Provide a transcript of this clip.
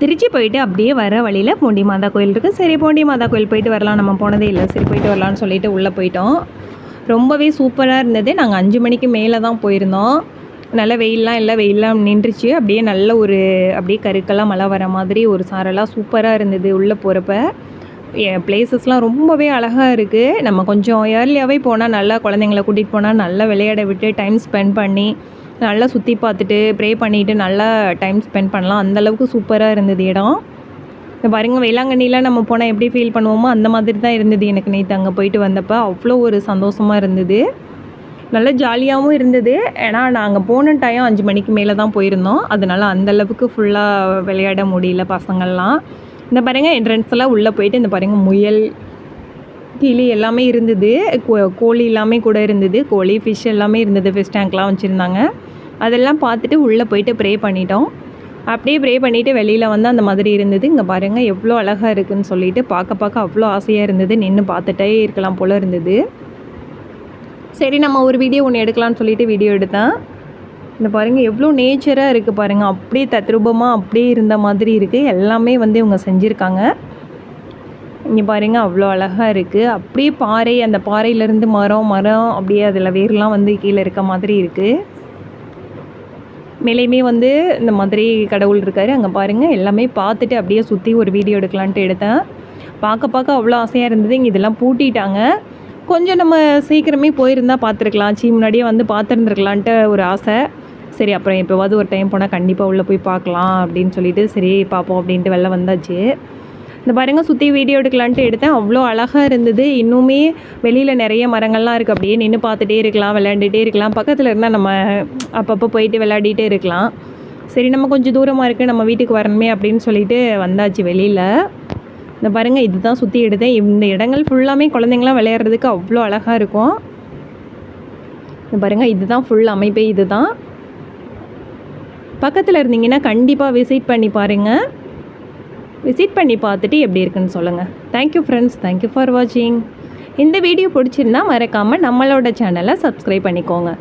திருச்சி போயிட்டு அப்படியே வர வழியில் பூண்டி மாதா கோயில் இருக்குது சரி பூண்டி மாதா கோயில் போயிட்டு வரலாம். நம்ம போனதே இல்லை. சரி போயிட்டு வரலாம்னு சொல்லிட்டு உள்ளே போயிட்டோம். ரொம்பவே சூப்பராக இருந்தது. நாங்கள் அஞ்சு மணிக்கு மேலே தான் போயிருந்தோம். நல்ல வெயிலெலாம் இல்லை. வெயிலெலாம் நின்றுச்சு. அப்படியே நல்ல ஒரு அப்படியே கருக்கெல்லாம் மழை வர மாதிரி ஒரு சாரெல்லாம் சூப்பராக இருந்தது உள்ளே போகிறப்ப பிளேசஸ்லாம் ரொம்பவே அழகாக இருக்குது நம்ம கொஞ்சம் ஏர்லியாகவே போனால் நல்லா குழந்தைங்கள கூட்டிகிட்டு போனால் நல்லா விளையாட விட்டு டைம் ஸ்பெண்ட் பண்ணி நல்லா சுற்றி பார்த்துட்டு ப்ரே பண்ணிவிட்டு நல்லா டைம் ஸ்பெண்ட் பண்ணலாம். அந்தளவுக்கு சூப்பராக இருந்தது இடம். இப்போ பாருங்கள் வேளாங்கண்ணியில் நம்ம போனால் எப்படி ஃபீல் பண்ணுவோமோ அந்த மாதிரி தான் இருந்தது எனக்கு நேற்று அங்கே போயிட்டு வந்தப்போ. அவ்வளோ ஒரு சந்தோஷமாக இருந்தது. நல்ல ஜாலியாகவும் இருந்தது. ஏன்னா நாங்கள் போன டைம் அஞ்சு மணிக்கு மேலே தான் போயிருந்தோம். அதனால் அந்தளவுக்கு ஃபுல்லாக விளையாட முடியல பசங்கள்லாம். இந்த பாருங்கள் என்ட்ரன்ஸ் எல்லாம் உள்ளே போயிட்டு இந்த பாருங்கள் முயல் கிளி எல்லாமே இருந்தது. கோ- கோழி எல்லாமே கூட இருந்தது. கோழி ஃபிஷ் எல்லாமே இருந்தது. ஃபிஷ் டேங்க்லாம் வச்சுருந்தாங்க. அதெல்லாம் பார்த்துட்டு உள்ளே போயிட்டு ப்ரே பண்ணிட்டோம். அப்படியே ப்ரே பண்ணிவிட்டு வெளியில் வந்து அந்த மாதிரி இருந்தது. இங்கே பாருங்கள் எவ்வளோ அழகாக இருக்குன்னு சொல்லிட்டு பார்க்க பார்க்க அவ்வளோ ஆசையாக இருந்தது. நின்று பார்த்துட்டே இருக்கலாம் போல் இருந்தது. சரி நம்ம ஒரு வீடியோ ஒன்று எடுக்கலாம்னு சொல்லிட்டு வீடியோ எடுத்தேன். இந்த பாருங்கள் எவ்வளோ நேச்சராக இருக்குது பாருங்கள் அப்படியே தத்ரூபமாக அப்படியே இருந்த மாதிரி இருக்குது எல்லாமே வந்து இவங்க செஞ்சுருக்காங்க. இங்கே பாருங்கள் அவ்வளோ அழகாக இருக்குது அப்படியே பாறை அந்த பாறையிலேருந்து மரம் மரம் அப்படியே அதில் வேர்லாம் வந்து கீழே இருக்க மாதிரி இருக்குது மேலேயுமே வந்து இந்த மாதிரி கடவுள் இருக்கார். அங்கே பாருங்கள் எல்லாமே பார்த்துட்டு அப்படியே சுற்றி ஒரு வீடியோ எடுக்கலான்ட்டு எடுத்தேன். பார்க்க பார்க்க அவ்வளோ ஆசையாக இருந்தது. இங்கே இதெல்லாம் பூட்டிட்டாங்க. கொஞ்சம் நம்ம சீக்கிரமே போயிருந்தால் பார்த்துருக்கலாம். சி முன்னாடியே வந்து பார்த்துருந்துருக்கலான்ட்டு ஒரு ஆசை. சரி அப்புறம் எப்போவாவது ஒரு டைம் போனால் கண்டிப்பாக உள்ளே போய் பார்க்கலாம் அப்படின்னு சொல்லிட்டு சரி பார்ப்போம் அப்படின்ட்டு வெளில வந்தாச்சு. இந்த பாருங்க சுற்றி வீடியோ எடுக்கலான்ட்டு எடுத்தேன். அவ்வளோ அழகாக இருந்தது. இன்னுமே வெளியில் நிறைய மரங்கள்லாம் இருக்குது அப்படியே நின்று பார்த்துட்டே இருக்கலாம் விளையாண்டுட்டே இருக்கலாம். பக்கத்தில் இருந்தால் நம்ம அப்பப்போ போயிட்டு விளையாடிட்டே இருக்கலாம். சரி நம்ம கொஞ்சம் தூரமாக இருக்குது நம்ம வீட்டுக்கு வரணுமே அப்படின்னு சொல்லிட்டு வந்தாச்சு வெளியில். இந்த பாருங்கள் இதுதான் சுற்றி எடுத்தேன். இந்த இடங்கள் ஃபுல்லாமே குழந்தைங்களாம் விளையாடுறதுக்கு அவ்வளோ அழகாக இருக்கும். இந்த பாருங்கள் இதுதான் ஃபுல் அமைப்பே இதுதான். பக்கத்தில் இருந்தீங்கன்னா கண்டிப்பாக விசிட் பண்ணி பாருங்கள் விசிட் பண்ணி பார்த்துட்டு எப்படி இருக்குன்னு சொல்லுங்கள் தேங்க்யூ ஃப்ரெண்ட்ஸ் தேங்க்யூ ஃபார் வாட்சிங் இந்த வீடியோ பிடிச்சிருந்தா மறக்காமல் நம்மளோட சேனலை சப்ஸ்கிரைப் பண்ணிக்கோங்க.